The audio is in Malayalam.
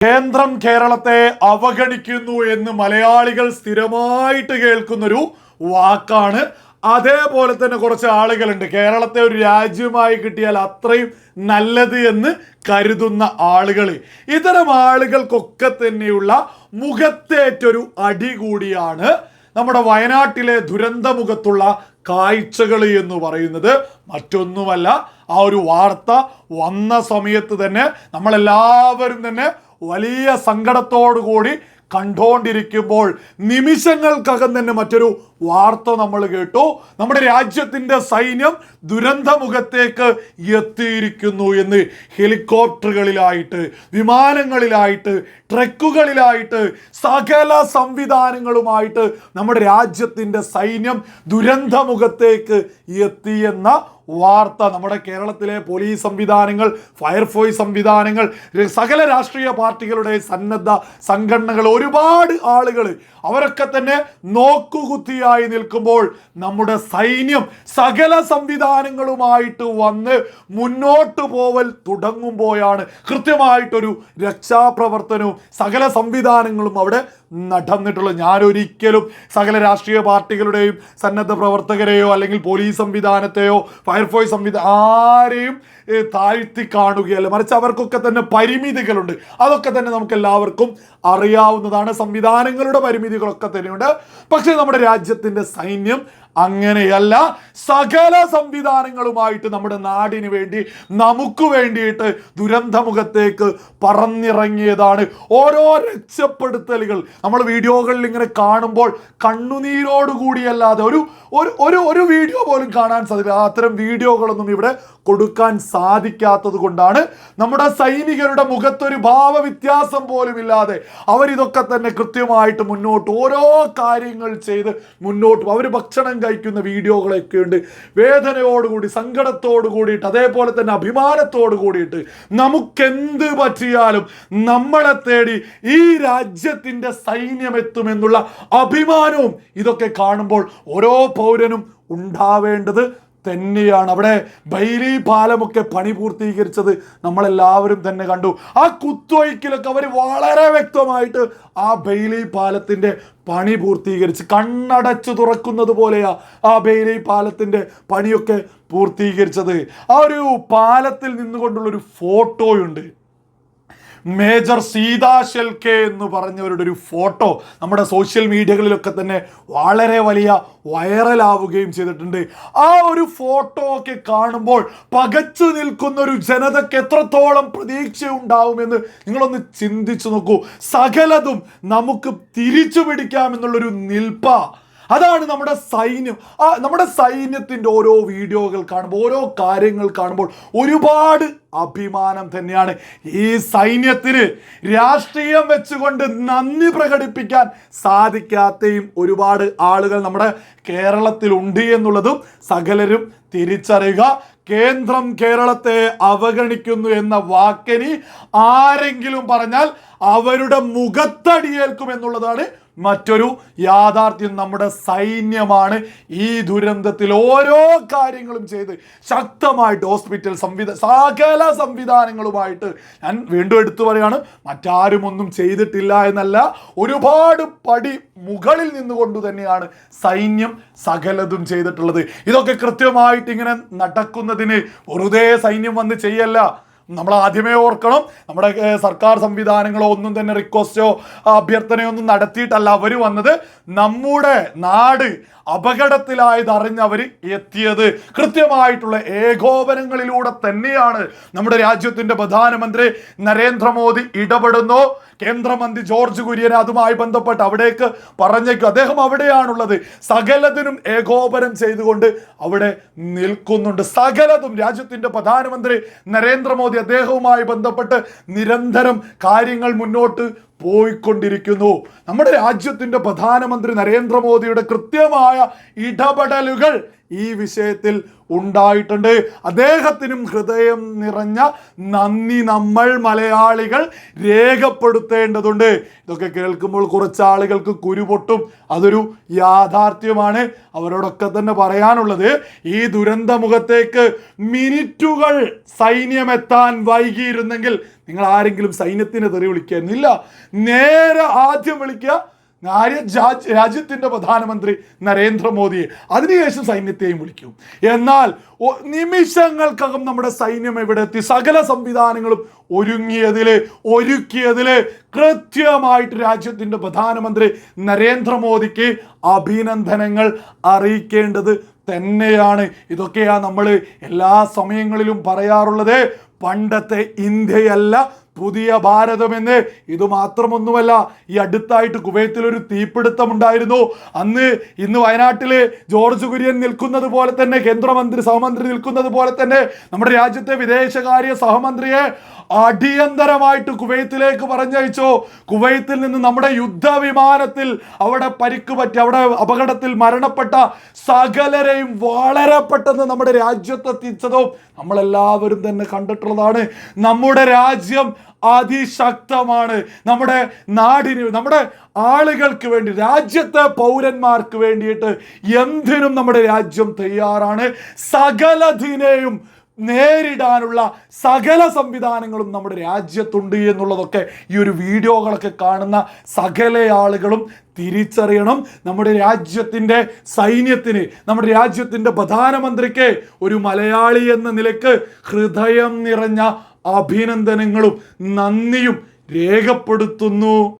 കേന്ദ്രം കേരളത്തെ അവഗണിക്കുന്നു എന്ന് മലയാളികൾ സ്ഥിരമായിട്ട് കേൾക്കുന്നൊരു വാക്കാണ്. അതേപോലെ തന്നെ കുറച്ച് ആളുകളുണ്ട്. കേരളത്തെ ഒരു രാജ്യമായി കിട്ടിയാൽ അത്രയും നല്ലത് എന്ന് കരുതുന്ന ആളുകൾ ഇത്തരം ആളുകൾക്കൊക്കെ തന്നെയുള്ള മുഖത്തേറ്റൊരു അടി കൂടിയാണ് നമ്മുടെ വയനാട്ടിലെ ദുരന്തമുഖത്തുള്ള കാഴ്ചകൾ എന്ന് പറയുന്നത്. മറ്റൊന്നുമല്ല ആ ഒരു വാർത്ത വന്ന സമയത്ത് തന്നെ നമ്മളെല്ലാവരും തന്നെ വലിയ സങ്കടത്തോടു കൂടി കണ്ടുകൊണ്ടിരിക്കുമ്പോൾ നിമിഷങ്ങൾക്കകം തന്നെ മറ്റൊരു വാർത്ത നമ്മൾ കേട്ടു. നമ്മുടെ രാജ്യത്തിന്റെ സൈന്യം ദുരന്തമുഖത്തേക്ക് എത്തിയിരിക്കുന്നു എന്ന് ഹെലികോപ്റ്ററുകളിലായിട്ട് വിമാനങ്ങളിലായിട്ട് ട്രക്കുകളിലായിട്ട് സകല സംവിധാനങ്ങളുമായിട്ട് നമ്മുടെ രാജ്യത്തിന്റെ സൈന്യം ദുരന്തമുഖത്തേക്ക് എത്തിയെന്ന വാർത്ത. നമ്മുടെ കേരളത്തിലെ പോലീസ് സംവിധാനങ്ങൾ ഫയർഫോഴ്സ് സംവിധാനങ്ങൾ സകല രാഷ്ട്രീയ പാർട്ടികളുടെ സന്നദ്ധ സംഘടനകൾ ഒരുപാട് ആളുകൾ അവരൊക്കെ തന്നെ നോക്കുകുത്തിയായി നിൽക്കുമ്പോൾ നമ്മുടെ സൈന്യം സകല സംവിധാനങ്ങളുമായിട്ട് വന്ന് മുന്നോട്ട് പോവൽ തുടങ്ങുമ്പോഴാണ് കൃത്യമായിട്ടൊരു രക്ഷാപ്രവർത്തനവും സകല സംവിധാനങ്ങളും അവിടെ നടന്നിട്ടുള്ളത്. ഞാനൊരിക്കലും സകല രാഷ്ട്രീയ പാർട്ടികളുടെയും സന്നദ്ധ പ്രവർത്തകരെയോ അല്ലെങ്കിൽ പോലീസ് സംവിധാനത്തെയോ ഫയർഫോഴ്സ് സംവിധാനം ആരെയും താഴ്ത്തി കാണുകയല്ല. മറിച്ച് അവർക്കൊക്കെ തന്നെ പരിമിതികളുണ്ട്. അതൊക്കെ തന്നെ നമുക്ക് എല്ലാവർക്കും അറിയാവുന്നതാണ്. സംവിധാനങ്ങളുടെ പരിമിതികളൊക്കെ തന്നെയുണ്ട്. പക്ഷേ നമ്മുടെ രാജ്യത്തിന്റെ സൈന്യം അങ്ങനെയല്ല സകല സംവിധാനങ്ങളുമായിട്ട് നമ്മുടെ നാടിന് വേണ്ടി നമുക്ക് വേണ്ടിയിട്ട് ദുരന്തമുഖത്തേക്ക് പറന്നിറങ്ങിയതാണ്. ഓരോ രക്ഷപ്പെടുത്തലുകൾ. നമ്മൾ വീഡിയോകളിൽ ഇങ്ങനെ കാണുമ്പോൾ കണ്ണുനീരോടുകൂടിയല്ലാതെ ഒരു ഒരു ഒരു വീഡിയോ പോലും കാണാൻ സാധിക്കില്ല. അത്തരം വീഡിയോകളൊന്നും ഇവിടെ കൊടുക്കാൻ സാധിക്കാത്തത് കൊണ്ടാണ് നമ്മുടെ സൈനികരുടെ മുഖത്തൊരു ഭാവ വ്യത്യാസം പോലും ഇല്ലാതെ അവരിതൊക്കെ തന്നെ കൃത്യമായിട്ട് മുന്നോട്ട് ഓരോ കാര്യങ്ങൾ ചെയ്ത് മുന്നോട്ട് അവർ ഭക്ഷണം കഴിക്കുന്ന വീഡിയോകളൊക്കെ ഉണ്ട്. വേദനയോടുകൂടി സങ്കടത്തോട് കൂടിയിട്ട് അതേപോലെ തന്നെ അഭിമാനത്തോട് കൂടിയിട്ട് നമുക്കെന്ത് പറ്റിയാലും നമ്മളെ തേടി ഈ രാജ്യത്തിന്റെ സൈന്യം എത്തുമെന്നുള്ള അഭിമാനവും ഇതൊക്കെ കാണുമ്പോൾ ഓരോ പൗരനും ഉണ്ടാവേണ്ടത് തന്നെയാണ്. അവിടെ ബൈലി പാലമൊക്കെ പണി പൂർത്തീകരിച്ചത് നമ്മളെല്ലാവരും തന്നെ കണ്ടു. ആ കുത്തൊഴുക്കിലൊക്കെ അവർ വളരെ വ്യക്തമായിട്ട് ആ ബൈലി പാലത്തിന്റെ പണി പൂർത്തീകരിച്ച് കണ്ണടച്ചു തുറക്കുന്നത് പോലെയാ ആ ബൈലി പാലത്തിന്റെ പണിയൊക്കെ പൂർത്തീകരിച്ചത്. ആ ഒരു പാലത്തിൽ നിന്നുകൊണ്ടുള്ളൊരു ഫോട്ടോയുണ്ട്. മേജർ സീതാ ഷെൽക്കെ എന്ന് പറഞ്ഞവരുടെ ഒരു ഫോട്ടോ നമ്മുടെ സോഷ്യൽ മീഡിയകളിലൊക്കെ തന്നെ വളരെ വലിയ വൈറലാവുകയും ചെയ്തിട്ടുണ്ട്. ആ ഒരു ഫോട്ടോ ഒക്കെ കാണുമ്പോൾ പകച്ചു നിൽക്കുന്ന ഒരു ജനതയ്ക്ക് എത്രത്തോളം പ്രതീക്ഷ ഉണ്ടാവുമെന്ന് നിങ്ങളൊന്ന് ചിന്തിച്ചു നോക്കൂ. സകലതും നമുക്ക് തിരിച്ചു പിടിക്കാമെന്നുള്ളൊരു നിൽപ്പ. അതാണ് നമ്മുടെ സൈന്യം. ആ നമ്മുടെ സൈന്യത്തിന്റെ ഓരോ വീഡിയോകൾ കാണുമ്പോൾ ഓരോ കാര്യങ്ങൾ കാണുമ്പോൾ ഒരുപാട് അഭിമാനം തന്നെയാണ് ഈ സൈന്യത്തിന്. രാഷ്ട്രീയം വെച്ചുകൊണ്ട് നന്ദി പ്രകടിപ്പിക്കാൻ സാധിക്കാത്തയും ഒരുപാട് ആളുകൾ നമ്മുടെ കേരളത്തിലുണ്ട് എന്നുള്ളതും സകലരും തിരിച്ചറിയുക. കേന്ദ്രം കേരളത്തെ അവഗണിക്കുന്നു എന്ന വാക്കിനി ആരെങ്കിലും പറഞ്ഞാൽ അവരുടെ മുഖത്തടിയേൽക്കും എന്നുള്ളതാണ് മറ്റൊരു യാഥാർത്ഥ്യം നമ്മുടെ സൈന്യമാണ് ഈ ദുരന്തത്തിൽ ഓരോ കാര്യങ്ങളും ചെയ്ത് ശക്തമായിട്ട് ഹോസ്പിറ്റൽ സംവിധ സകല സംവിധാനങ്ങളുമായിട്ട് ഞാൻ വീണ്ടും എടുത്തു പറയാണ് മറ്റാരും ഒന്നും ചെയ്തിട്ടില്ല എന്നല്ല ഒരുപാട് പടി മുകളിൽ നിന്നുകൊണ്ട് തന്നെയാണ് സൈന്യം സകലതും ചെയ്തിട്ടുള്ളത്. ഇതൊക്കെ കൃത്യമായിട്ട് ഇങ്ങനെ നടക്കുന്നതിന് വെറുതെ സൈന്യം വന്ന് ചെയ്യല്ല. നമ്മൾ ആദ്യമേ ഓർക്കണം നമ്മുടെ സർക്കാർ സംവിധാനങ്ങളോ ഒന്നും തന്നെ റിക്വസ്റ്റോ അഭ്യർത്ഥനയോ ഒന്നും നടത്തിയിട്ടല്ല അവർ വന്നത്. നമ്മുടെ നാട് അപകടത്തിലായത് അറിഞ്ഞവർ എത്തിയത് കൃത്യമായിട്ടുള്ള ഏകോപനങ്ങളിലൂടെ തന്നെയാണ് നമ്മുടെ രാജ്യത്തിന്റെ പ്രധാനമന്ത്രി നരേന്ദ്രമോദി ഇടപെടുന്നു. കേന്ദ്രമന്ത്രി ജോർജ് കുര്യൻ അതുമായി ബന്ധപ്പെട്ട് അവിടേക്ക് പറഞ്ഞേക്കും. അദ്ദേഹം അവിടെയാണുള്ളത്. സകലതിനും ഏകോപനം ചെയ്തുകൊണ്ട് അവിടെ നിൽക്കുന്നുണ്ട്. സകലതും രാജ്യത്തിന്റെ പ്രധാനമന്ത്രി നരേന്ദ്രമോദി അദ്ദേഹവുമായി ബന്ധപ്പെട്ട് നിരന്തരം കാര്യങ്ങൾ മുന്നോട്ട് പോയിക്കൊണ്ടിരിക്കുന്നു. നമ്മുടെ രാജ്യത്തിന്റെ പ്രധാനമന്ത്രി നരേന്ദ്രമോദിയുടെ കൃത്യമായ ഇടപെടലുകൾ ഈ വിഷയത്തിൽ ഉണ്ടായിട്ടുണ്ട്. അദ്ദേഹത്തിനും ഹൃദയം നിറഞ്ഞ നന്ദി നമ്മൾ മലയാളികൾ രേഖപ്പെടുത്തേണ്ടതുണ്ട്. ഇതൊക്കെ കേൾക്കുമ്പോൾ കുറച്ച് ആളുകൾക്ക് കുരുപൊട്ടും. അതൊരു യാഥാർത്ഥ്യമാണ്. അവരോടൊക്കെ തന്നെ പറയാനുള്ളത് ഈ ദുരന്തമുഖത്തേക്ക് മിനിറ്റുകൾ സൈന്യമെത്താൻ വൈകിയിരുന്നെങ്കിൽ നിങ്ങൾ ആരെങ്കിലും സൈന്യത്തിന് തെറി വിളിക്കുന്നില്ല. നേരെ ആദ്യം വിളിക്കുക രാജ്യത്തിന്റെ പ്രധാനമന്ത്രി നരേന്ദ്രമോദിയെ. അതിനുശേഷം സൈന്യത്തെയും വിളിക്കും. എന്നാൽ നിമിഷങ്ങൾക്കകം നമ്മുടെ സൈന്യം എവിടെ എത്തി സകല സംവിധാനങ്ങളും ഒരുങ്ങിയതിൽ ഒരുക്കിയതിൽ കൃത്യമായിട്ട് രാജ്യത്തിന്റെ പ്രധാനമന്ത്രി നരേന്ദ്രമോദിക്ക് അഭിനന്ദനങ്ങൾ അറിയിക്കേണ്ടത് തന്നെയാണ്. ഇതൊക്കെയാണ് നമ്മൾ എല്ലാ സമയങ്ങളിലും പറയാറുള്ളത്. പണ്ടത്തെ ഇന്ത്യയല്ല പുതിയ ഭാരതം ഭാരതമെന്ന് ഇത് മാത്രമൊന്നുമല്ല ഈ അടുത്തായിട്ട് കുവൈത്തിൽ ഒരു തീപിടുത്തം ഉണ്ടായിരുന്നു അന്ന് ഇന്ന് വയനാട്ടിൽ ജോർജ് കുര്യൻ നിൽക്കുന്നത് പോലെ തന്നെ കേന്ദ്രമന്ത്രി സഹമന്ത്രി നിൽക്കുന്നത് പോലെ തന്നെ നമ്മുടെ രാജ്യത്തെ വിദേശകാര്യ സഹമന്ത്രിയെ അടിയന്തരമായിട്ട് കുവൈത്തിലേക്ക് പറഞ്ഞയച്ചു. കുവൈത്തിൽ നിന്ന് നമ്മുടെ യുദ്ധവിമാനത്തിൽ അവിടെ പരിക്ക് പറ്റി അവിടെ അപകടത്തിൽ മരണപ്പെട്ട സകലരെയും വളരെ പെട്ടെന്ന് നമ്മുടെ രാജ്യത്തെത്തിച്ചതും നമ്മളെല്ലാവരും തന്നെ കണ്ടിട്ടുള്ളതാണ്. നമ്മുടെ രാജ്യം അതിശക്തമാണ്. നമ്മുടെ നാടിന് നമ്മുടെ ആളുകൾക്ക് വേണ്ടി രാജ്യത്തെ പൗരന്മാർക്ക് വേണ്ടിയിട്ട് എന്തിനും നമ്മുടെ രാജ്യം തയ്യാറാണ്. സകലതിനെയും നേരിടാനുള്ള സകല സംവിധാനങ്ങളും നമ്മുടെ രാജ്യത്തുണ്ട് എന്നുള്ളതൊക്കെ ഈ ഒരു വീഡിയോകളൊക്കെ കാണുന്ന സകല ആളുകളും തിരിച്ചറിയണം. നമ്മുടെ രാജ്യത്തിന്റെ സൈന്യത്തിന് നമ്മുടെ രാജ്യത്തിന്റെ പ്രധാനമന്ത്രിക്ക് ഒരു മലയാളി എന്ന നിലയ്ക്ക് ഹൃദയം നിറഞ്ഞ അഭിനന്ദനങ്ങളും നന്ദിയും രേഖപ്പെടുത്തുന്നു.